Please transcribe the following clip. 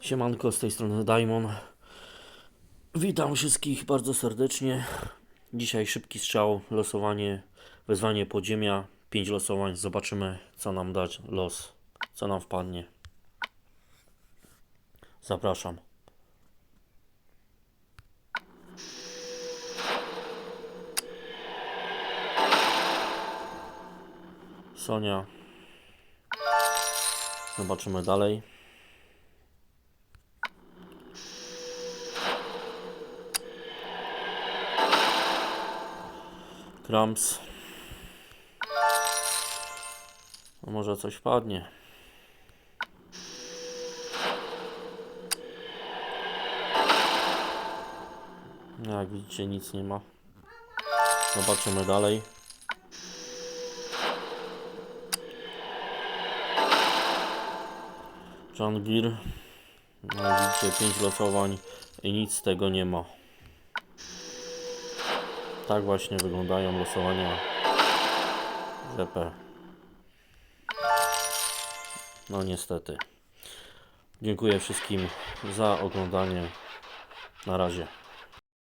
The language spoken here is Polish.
Siemanko, z tej strony Daimon. Witam wszystkich bardzo serdecznie. Dzisiaj szybki strzał, losowanie, wezwanie podziemia, 5 losowań. Zobaczymy, co nam dać los, co nam wpadnie. Zapraszam. Sonia. Zobaczymy dalej. Krams. No może coś padnie. No jak widzicie nic nie ma. Zobaczymy dalej. Jangir. No jak widzicie 5 losowań i nic z tego nie ma. Tak właśnie wyglądają losowania ZP. No niestety. Dziękuję wszystkim za oglądanie. Na razie.